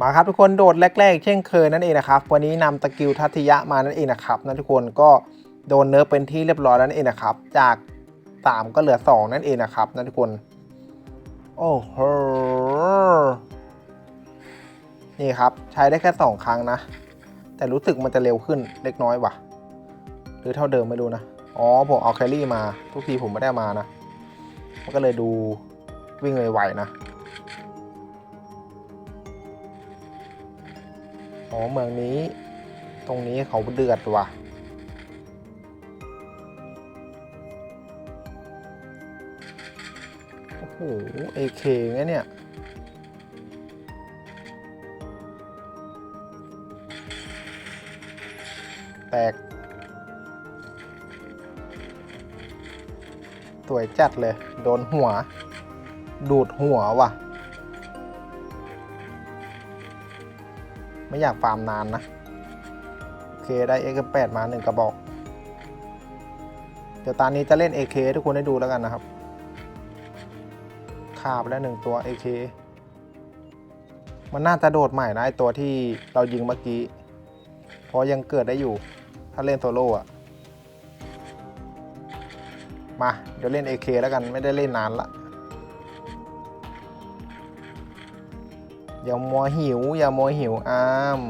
มาครับทุกคนโดดแรกๆ เช่นเคยนั่นเองนะครับ วันนี้นำตะกิวทัตยะมานั่นเองนะครับนั่นทุกคนก็โดนเนิร์ฟเป็นที่เรียบร้อยแล้วนั่นเองนะครับ จาก 3 ก็เหลือ 2 นั่นเองนะครับนั่นทุกคน โอ้โหนี่ครับใช้ได้แค่ 2 ครั้งนะ แต่รู้สึกมันจะเร็วขึ้นเล็กน้อยว่ะ หรือเท่าเดิมไม่รู้นะ อ๋อผมเอาแคลรี่มา ทุกทีผมไม่ได้มานะ มันก็เลยดูวิ่งเลยไวนะ อ๋อเมืองนี้ ตรงนี้เขาเดือดว่ะ โอ้โหเอเคงเนี่ยแตกสวยจัดเลย โดนหัว ดูดหัวว่ะ ไม่อยากฟาร์มนานนะ โอเคได้ AK8 มาหนึ่งกระบอก เดี๋ยวตอนนี้จะเล่น AK ทุกคนได้ดูแล้วกันนะครับขาบแล้วหนึ่งตัว AK มันน่าจะโดดใหม่นะไอตัวที่เรายิงเมื่อกี้ เพราะยังเกิดได้อยู่ ถ้าเล่นโซโล่อะมา เดี๋ยวเล่น AK แล้วกันไม่ได้เล่นนานละ อย่ามัวหิว อย่ามัวหิวอ้าม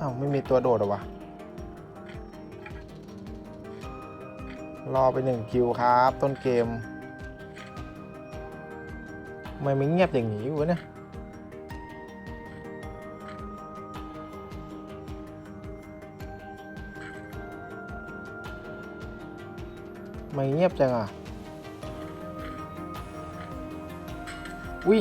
อ้าวไม่มีตัวโดดหรอวะ รอไปหนึ่งคิวครับ ต้นเกมทำไมมันเงียบอย่างนี้วะเนี่ยไม่เงียบจังอะ วิ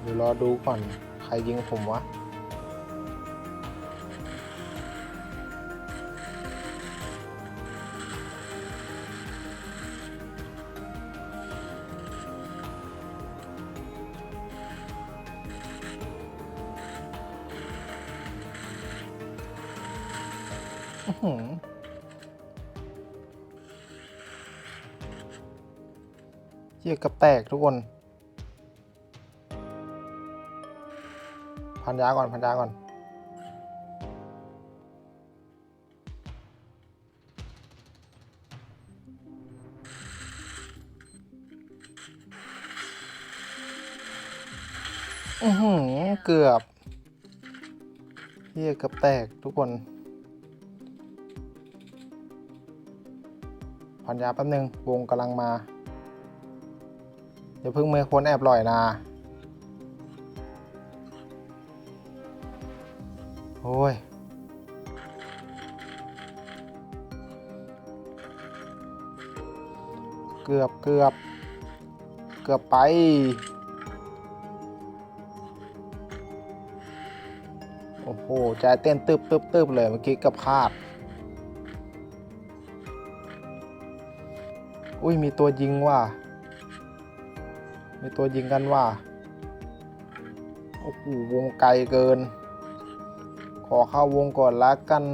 เดี๋ยวรอดูก่อน ใครยิงผมวะ เจียกับแตกทุกคน พันยาก่อน พันยาก่อนอือหือ เกือบเฮียกับแตกทุกคน พันยาแป๊บนึง วงกำลังมาอย่าเพิ่งมือคนแอบลอยนะโอ้ยเกือบเกือบเกือบไป โอ้โห ใจเต้นตึบตึบตึบเลยเมื่อกี้กับพลาด อุ้ยมีตัวยิงว่ะมีตัวยิงกันว่ะโอ้โหวงไกลเกิน ขอเข้าวงก่อนละกัน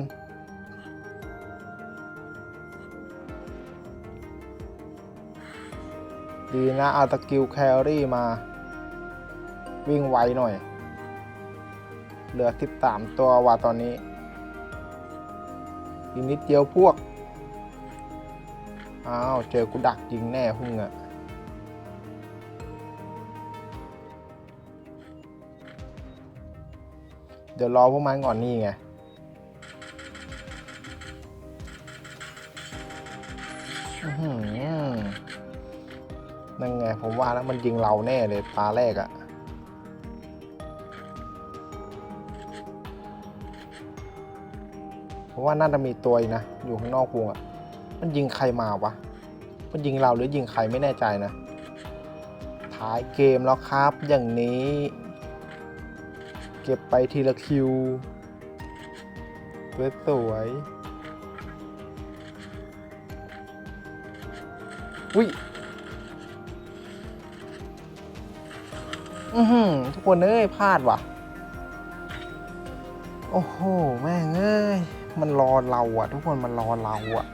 ดีนะเอาตะกิวแครี่มา วิ่งไวหน่อย เหลือ 13 ตัวว่ะตอนนี้ อีกนิดเดียวพวก อ้าว เจอกูดักยิงแน่พุ่งอะเดี๋ยวรอพวกมันก่อนนี่ไง นั่นไง ผมว่าแล้วมันยิงเราแน่เลยตาแรกอะเพราะว่าน่าจะมีตัวนะ อยู่ข้างนอกวงอะ มันยิงใครมาวะ มันยิงเราหรือยิงใครไม่แน่ใจนะ ท้ายเกมแล้วครับอย่างนี้ เก็บไปทีละคิวสวยๆอุ้ยอือหือทุกคนเอ้ยพลาดว่ะ โอ้โห แม่งเอ้ย มันรอเราอะทุกคนมันรอเราอะ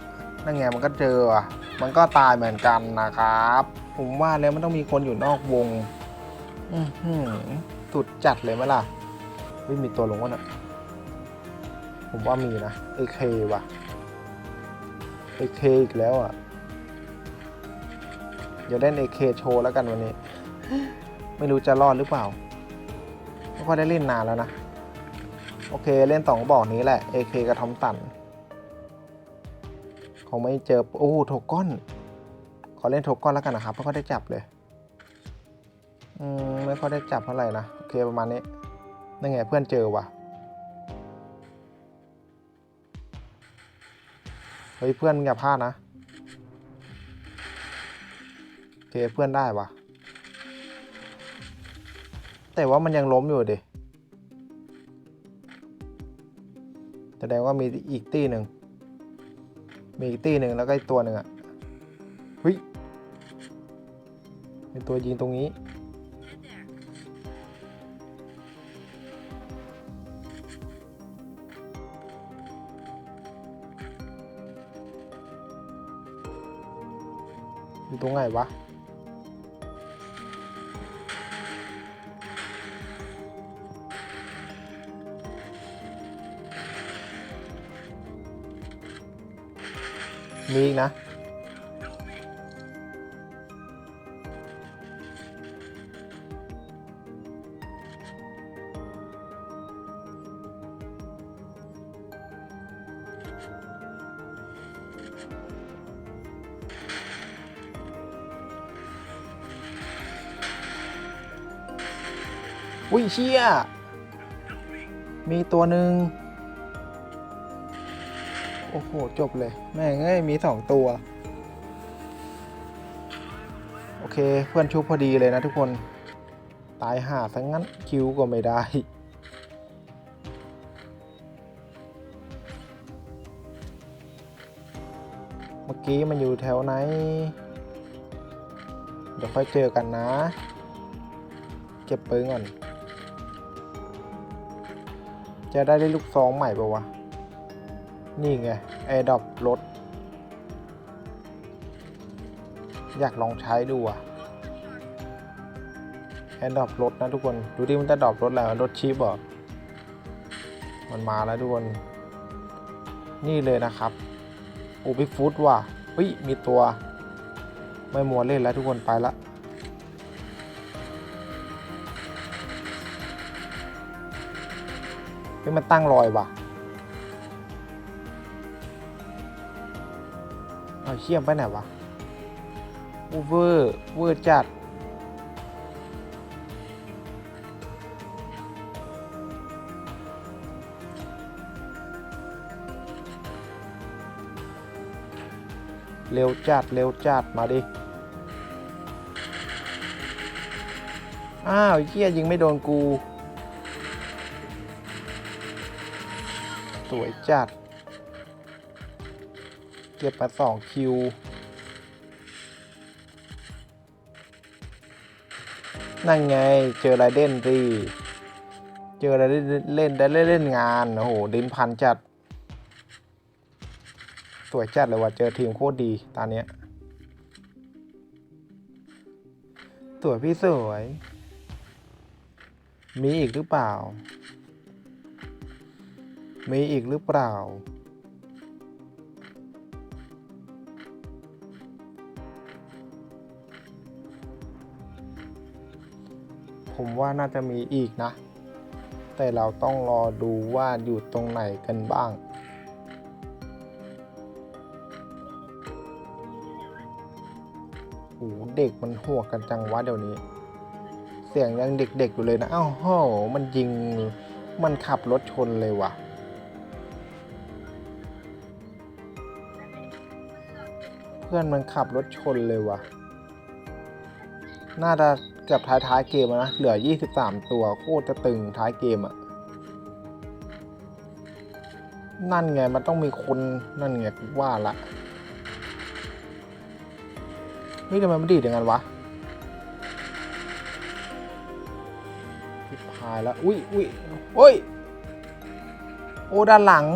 นั่นไงมันก็เจออะมันก็ตายเหมือนกันนะครับ ผมว่าแล้วมันต้องมีคนอยู่นอกวง อือหือสุดจัดเลยไหมล่ะไม่มีตัวลงวะน่ะผมว่ามีนะ AK ว่ะ AK อีกแล้วอะเดี๋ยวเล่น AK โชว์แล้วกันวันนี้ ไม่รู้จะรอดหรือเปล่าไม่ค่อยได้เล่นนานแล้วนะ โอเคเล่นสองบอกนี้แหละ AK กับทอมตัน คงไม่เจอโอ้โทก้อนขอเล่นโทก้อนแล้วกันนะครับไม่ค่อยได้จับเลยอืมไม่ค่อยได้จับเท่าไหร่นะโอเคประมาณนี้นั่นไงเพื่อนเจอว่ะเฮ้ยเพื่อนอย่าพลาดนะโอเคเพื่อนได้ว่ะ แต่ว่ามันยังล้มอยู่ดิแสดงว่ามีอีกตี้หนึ่ง มีอีกตีหนึ่งแล้วก็อีกตัวหนึ่งอะเฮ้ยมีตัวยิงตรงนี้อยู่ตรงไหนวะ มีอีกนะ อุ้ยเชี่ยมีตัวหนึ่ง อ้โห จบเลย แม่งเอ้ยมีสองตัว โอเค เพื่อนชุบพอดีเลยนะทุกคน ตายห่าทั้งนั้น คิวก็ไม่ได้ เมื่อกี้มันอยู่แถวไหน เดี๋ยวค่อยเจอกันนะ เก็บปืนก่อน จะได้ได้ลูกซองใหม่ปะวะ นี่ไงแอร์ดอปรถ อยากลองใช้ดูอะแอร์ดอปรถนะทุกคน ดูดิมันจะดรอปรถแล้วรถชีพเหรอมันมาแล้วทุกคน นี่เลยนะครับโอ้บิ๊กฟุตว่ะเฮ้ยมีตัว ไม่มัวเล่นแล้วทุกคนไปละเฮ้ยมันตั้งรอยว่ะ เชี่ยมไปไหนวะอูเวอร์เวอร์จัดเร็วจัดเร็วจัดมาดิ อ้าวเฮียยิงไม่โดนกู สวยจัด ก็บมาสองคิว นั่นไงเจอไรเดนรีเจอไรเล่นเล่นได้เล่นงาน โอ้โหดินพันจัด สวยจัดเลยว่ะเจอทีมโคตรดีตอนเนี้ยสวยพี่สวย มีอีกหรือเปล่า มีอีกหรือเปล่า ผมว่าน่าจะมีอีกนะ แต่เราต้องรอดูว่าอยู่ตรงไหนกันบ้างโอ้โหเด็กมันหัวกันจังวะเดี๋ยวนี้ เสียงยังเด็กๆอยู่เลยนะ อ้าวโหมันยิง มันขับรถชนเลยว่ะเพื่อนมันขับรถชนเลยว่ะ น่าจะ เกือบท้ายท้ายๆเกมนะ เหลือ 23 ตัวโคตรจะตึงท้ายเกมอะนั่นไงมันต้องมีคนนั่นไงกูว่าละเฮ้ยทำไมมันดีดอย่างนั้นวะพิพายแล้ว อุ้ยอุ้ยโอ้ย โอ้ด้านหลัง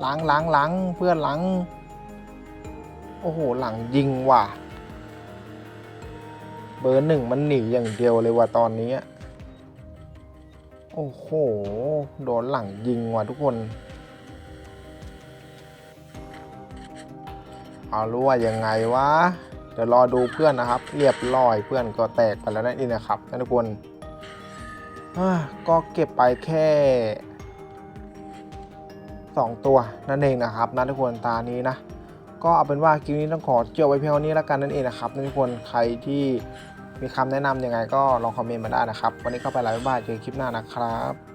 หลังหลังหลังเพื่อนหลัง โอ้โห หลังยิงว่ะ บอร์หนึ่งมันหนีอย่างเดียวเลยว่ะตอนนี้ โอ้โห โดนหลังยิงว่ะทุกคน เอารู้ว่ายังไงวะ เดี๋ยวรอดูเพื่อนนะครับ เรียบร้อยเพื่อนก็แตกไปแล้วนั่นเองนะครับท่านทุกคน ก็เก็บไปแค่ 2 ตัวนั่นเองนะครับนะทุกคนตานี้นะก็เอาเป็นว่าคลิปนี้ต้องขอเจียวไว้เพียงเท่านี้แล้วกันนั่นเองนะครับทุกคนใครที่ มีคำแนะนำยังไงก็ลองคอมเมนต์มาได้นะครับ วันนี้ก็ไปแล้วบ๊ายบายเจอคลิปหน้านะครับ